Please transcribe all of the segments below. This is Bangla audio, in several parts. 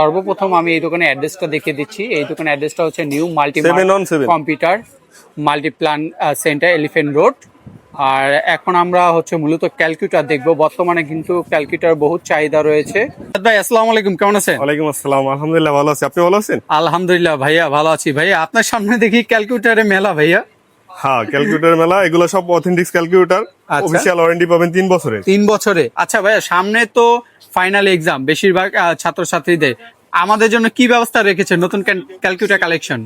সর্বপ্রথম আমি এই দোকানের অ্যাড্রেসটা দেখিয়ে দিচ্ছি। এই দোকানের অ্যাড্রেসটা হচ্ছে new multi computer multiplan centre elephant road আর এখন আমরা হচ্ছে মূলত ক্যালকুলেটর দেখব। বর্তমানে কিন্তু ক্যালকুলেটর বহুত চাহিদা রয়েছে। ভাই আসসালামু আলাইকুম কেমন আছেন? ওয়ালাইকুম আসসালাম আলহামদুলিল্লাহ ভালো আছি। আপনি ভালো আছেন? আলহামদুলিল্লাহ ভাইয়া ভালো আছি। ভাইয়া আপনার সামনে দেখি ক্যালকুলেটারে মেলা ভাইয়া। হ্যাঁ ক্যালকুলেটর মেলা এগুলো সব অথেন্টিক ক্যালকুলেটর। অফিসিয়াল ওয়ারেন্টি পাবেন তিন বছরের তিন বছরে। আচ্ছা ভাইয়া সামনে তো ফাইনাল এক্সাম বেশিরভাগ ছাত্রছাত্রীদের। আমাদের জন্য কি ব্যবস্থা রেখেছে নতুন ক্যালকুলেটার কালেকশন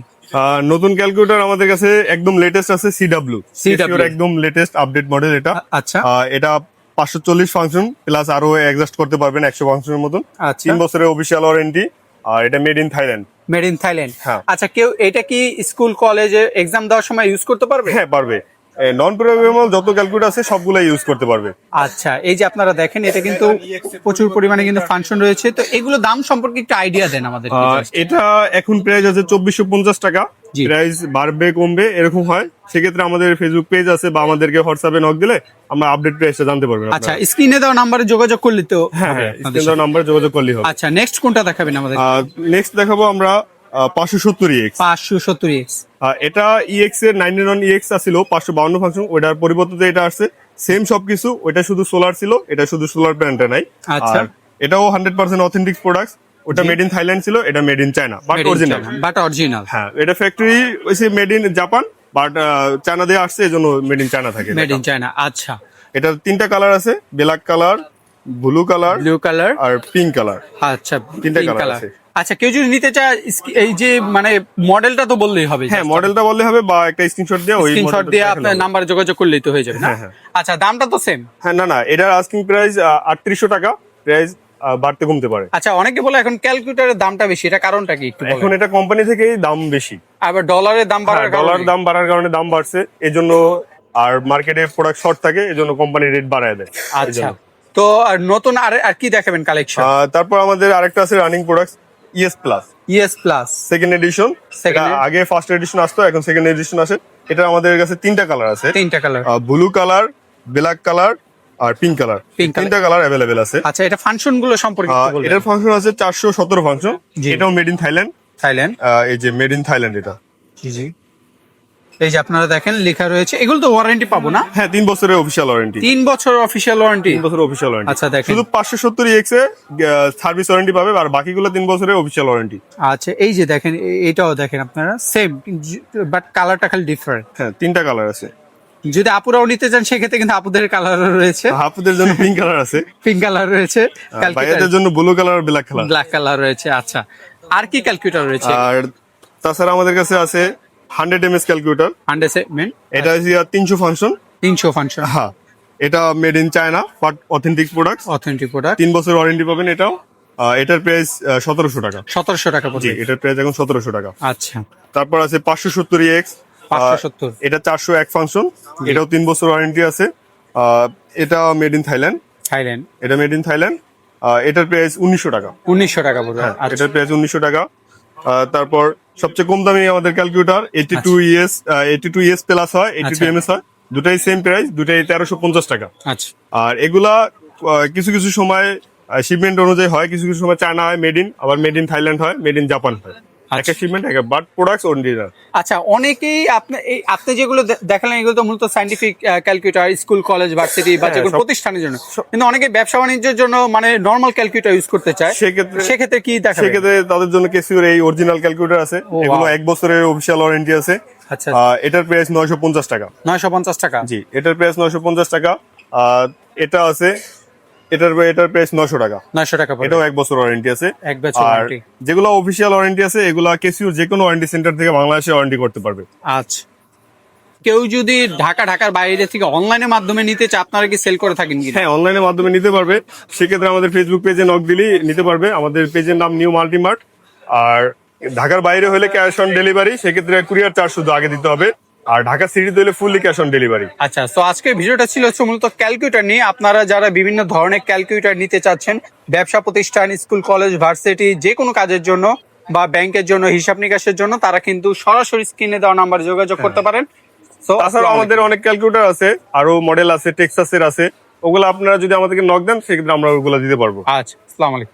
নতুন ক্যালকুলেটর আমাদের কাছে একদম লেটেস্ট আছে সিডাব্লিউ CW একদম লেটেস্ট আপডেট মডেল এটা। আচ্ছা। এটা পাঁচশো চল্লিশ ফাংশন প্লাস আরও অ্যাডজাস্ট করতে পারবেন একশো ফাংশনের মতন। আচ্ছা। তিন বছরের অফিসিয়াল ওয়ারেন্টি আর এটা made in Thailand made in Thailand. আচ্ছা কেউ এটা কি স্কুল কলেজে এক্সাম দেওয়ার সময় ইউজ করতে পারবে? হ্যাঁ পারবে। নন প্রোগ্রামেবল যত ক্যালকুলেটর আছে সবগুলো ইউজ করতে পারবে। আচ্ছা এই যে আপনারা দেখেন এটা কিন্তু প্রচুর পরিমাণে কিন্তু ফাংশন রয়েছে। তো এগুলো দাম সম্পর্কে একটু আইডিয়া দেন আমাদের এটা এখন প্রাইস আছে চব্বিশশো পঞ্চাশ টাকা। প্রাইস বাড়বে কমবে এরকম হয়। সেক্ষেত্রে আমাদের ফেসবুক পেজ আছে বা আমাদেরকে হোয়াটসঅ্যাপে নক দিলে আমরা আপডেট প্রাইসটা জানতে পারবেন আচ্ছা স্ক্রিনে দেওয়া নাম্বারে যোগাযোগ করলে তো হ্যাঁ হবে হ্যাঁ আপনাদের যোগাযোগ করলেই হবে। আচ্ছা নেক্সট কোনটা দেখাবেন আমাদের? নেক্সট দেখাবো আমরা পাঁচশো সত্তর ইএক্স পাঁচশো সত্তর এক্স এটা ইএক্স এর নাইনটি ওয়ান ইএক্স ছিল পাঁচশো বাউন্ন ফাংশন ওটার পরিবর্তে এটা আসছে সেম সবকিছু ওইটা শুধু সোলার ছিল এটা শুধু সোলার প্যান্টটা নাই। আচ্ছা। এটাও হান্ড্রেড পার্সেন্ট অথেন্টিক প্রোডাক্ট ওটা মেড ইন থাইল্যান্ড ছিল এটা made in China but original but original হ্যাঁ এটা ফ্যাক্টরি হয়েছে made in Japan but China দিয়ে আসছে এই জন্য মেড ইন চায়না থাকে মেড ইন চায়না আচ্ছা। এটা তিনটা কালার আছে black colour blue colour blue colour আর পিঙ্ক কালার আচ্ছা তিনটা। আছে। আচ্ছা কেউ যদি নিতে চায় এই যে মানে মডেলটা তো বললেই হবে হ্যাঁ মডেলটা বললে হবে বা একটা স্ক্রিনশট দিয়ে ওই স্ক্রিনশট দিয়ে আপনার। নাম্বারে যোগাযোগ করলেই তো হয়ে যাবে হ্যাঁ, হ্যাঁ। আচ্ছা দামটা তো সেম হ্যাঁ না না এটার আস্কিং প্রাইস আটত্রিশশো টাকা। প্রাইস বাড়তে কমতে পারে। আচ্ছা অনেকে বলে এখন ক্যালকুলেটরের দামটা বেশি এটা কারণটা কি একটু এখন এটা কোম্পানি থেকেই দাম বেশি। আবার ডলারের দাম বাড়ার ডলার দাম বাড়ার কারণে দাম বাড়ছে। এজন্য আর মার্কেটে প্রোডাক্ট শর্ট থাকে এই জন্য কোম্পানি রেট বাড়ায় দেয়। আচ্ছা। তো আর নতুন আর আর কি দেখাবেন কালেকশন তারপর আমাদের আরেকটা আছে running product ES plus ES plus second edition আগে ফার্স্ট এডিশন আসতো এখন সেকেন্ড এডিশন আসে। এটা আমাদের কাছে তিনটা কালার আছে। তিনটা colour blue colour black colour আর পিঙ্ক কালার তিনটা কালার অ্যাভেলেবেল আছে। আচ্ছা এটা ফাংশনগুলো সম্পর্কে এটার ফাংশন আছে চারশো সতেরো ফাংশন। এটাও মেড ইন থাইল্যান্ড থাইল্যান্ড এই যে মেড ইন থাইল্যান্ড এটা। জি জি। এই যে আপনারা দেখেন লেখা রয়েছে। এগুলো তো ওয়ারেন্টি পাবো না? হ্যাঁ তিন বছরের অফিসিয়াল ওয়ারেন্টি তিন বছর অফিসিয়াল ওয়ারেন্টি তিন বছর অফিসিয়াল ওয়ারেন্টি আচ্ছা, দেখেন। শুধু পাঁচশো সত্তর ইএক্স এ সার্ভিস ওয়ারেন্টি পাবে আর বাকিগুলো তিন বছরের অফিসিয়াল ওয়ারেন্টি আচ্ছা এই যে দেখেন এটাও দেখেন আপনারা সেম বাট কালারটা খালি ডিফারেন্ট হ্যাঁ তিনটা কালার আছে। যদি আপুরাও নিতে চান সেক্ষেত্রে কিন্তু আপুদের কালার রয়েছে। আপুদের জন্য পিঙ্ক কালার আছে। পিঙ্ক কালার রয়েছে। ভাইয়াদের জন্য ব্লু কালার আর ব্ল্যাক কালার ব্ল্যাক কালার রয়েছে আচ্ছা। আর কি ক্যালকুলেটর রয়েছে? আর তাছাড়া আমাদের কাছে আছে hundred M S calculator understand এটা হচ্ছে তিনশো ফাংশন তিনশো ফাংশন হ্যাঁ এটা made in China but authentic product authentic product তিন বছর ওয়ারেন্টি পাবেন এটাও। এটার প্রাইস সতেরোশো টাকা। সতেরোশো টাকা জি এটার প্রাইস এখন সতেরোশো টাকা। আচ্ছা। তারপর আছে পাঁচশো সত্তর এক্স সত্তর। এটা চারশো এক ফাংশন এটাও তিন বছর ওয়ারেন্টি আছে। এটা মেড ইন থাইল্যান্ড থাইল্যান্ড এটা মেড ইন থাইল্যান্ড এটার প্রাইস উনিশশো টাকা। উনিশশো টাকা হ্যাঁ এটার প্রাইস উনিশশো টাকা। তারপর সবচেয়ে কম দামি আমাদের calculator eighty two ES eighty two ES plus হয় এইটি টু। এমএস হয় দুটাই সেম প্রাইস দুটাই তেরোশো পঞ্চাশ টাকা আচ্ছা আর এগুলা কিছু কিছু সময় শিপমেন্ট অনুযায়ী হয় কিছু কিছু সময় চায়না হয় মেড ইন আবার মেড ইন থাইল্যান্ড হয় মেড ইন জাপান হয়। একটা শিপমেন্ট একটা বাট প্রোডাক্টস অরিজিনাল আচ্ছা অনেকেই আপনি এই আপনি যেগুলো দেখালেন এগুলো তো মূলত scientific calculator school college varsity বা হ্যাঁ, প্রতিষ্ঠানের জন্য। কিন্তু অনেকে ব্যবসা বাণিজ্যের জন্য মানে নর্মাল ক্যালকুলেটর ইউজ করতে চায়। সেক্ষেত্রে- সেক্ষেত্রে কি দেখাবেন সেক্ষেত্রে তাদের জন্য কেসিওর এই অরিজিনাল ক্যালকুলেটর আছে। এগুলো এক বছরের অফিসিয়াল ওয়ারেন্টি আছে। আচ্ছা। এটার প্রাইস নয়শো পঞ্চাশ টাকা। নয়শো পঞ্চাশ টাকা। জি এটার প্রাইস নয়শো পঞ্চাশ টাকা। আর এটা আছে এটার এটার প্রাইস নয়শো টাকা। নয়শো টাকা পড়বে। এটাও এক বছর ওয়ারেন্টি আছে। এক বছর আর warranty। যেগুলো অফিসিয়াল ওয়ারেন্টি আছে এগুলো কেসিওর যে কোনো ওয়ারেন্টি সেন্টার থেকে বাংলাদেশে ওয়ারেন্টি করতে পারবে। আচ্ছা। কেউ যদি ঢাকা ঢাকার বাইরে থেকে অনলাইনের মাধ্যমে নিতে চায় আপনারা কি সেল করে থাকেন হ্যাঁ অনলাইনের মাধ্যমে নিতে পারবে। সেক্ষেত্রে আমাদের ফেসবুক পেজে নক দিলেই নিতে পারবে। আমাদের পেজের নাম নিউ মাল্টিমার্ট আর ঢাকার বাইরে হলে ক্যাশ অন ডেলিভারি সেক্ষেত্রে কুরিয়ার চার্জ শুধু আগে দিতে হবে। আর ঢাকা সিটিতে হলে ফুললি ক্যাশ অন ডেলিভারি আচ্ছা তো আজকের ভিডিওটা ছিল হচ্ছে মূলত ক্যালকুলেটর নিয়ে। আপনারা যারা বিভিন্ন ধরনের ক্যালকুলেটর নিতে চাচ্ছেন ব্যবসা প্রতিষ্ঠান স্কুল কলেজ ভার্সিটি যে কোনো কাজের জন্য বা ব্যাংকের জন্য হিসাব নিকাশের জন্য তারা কিন্তু সরাসরি স্ক্রিনে দেওয়া নাম্বার যোগাযোগ করতে পারেন। তো তাছাড়া আমাদের অনেক ক্যালকুলেটর আছে আরও মডেল আছে টেক্সাসের আছে। ওগুলো আপনারা যদি আমাদেরকে নক দেন সেক্ষেত্রে আমরা ওগুলো দিতে পারব। আচ্ছা আসসালামু আলাইকুম।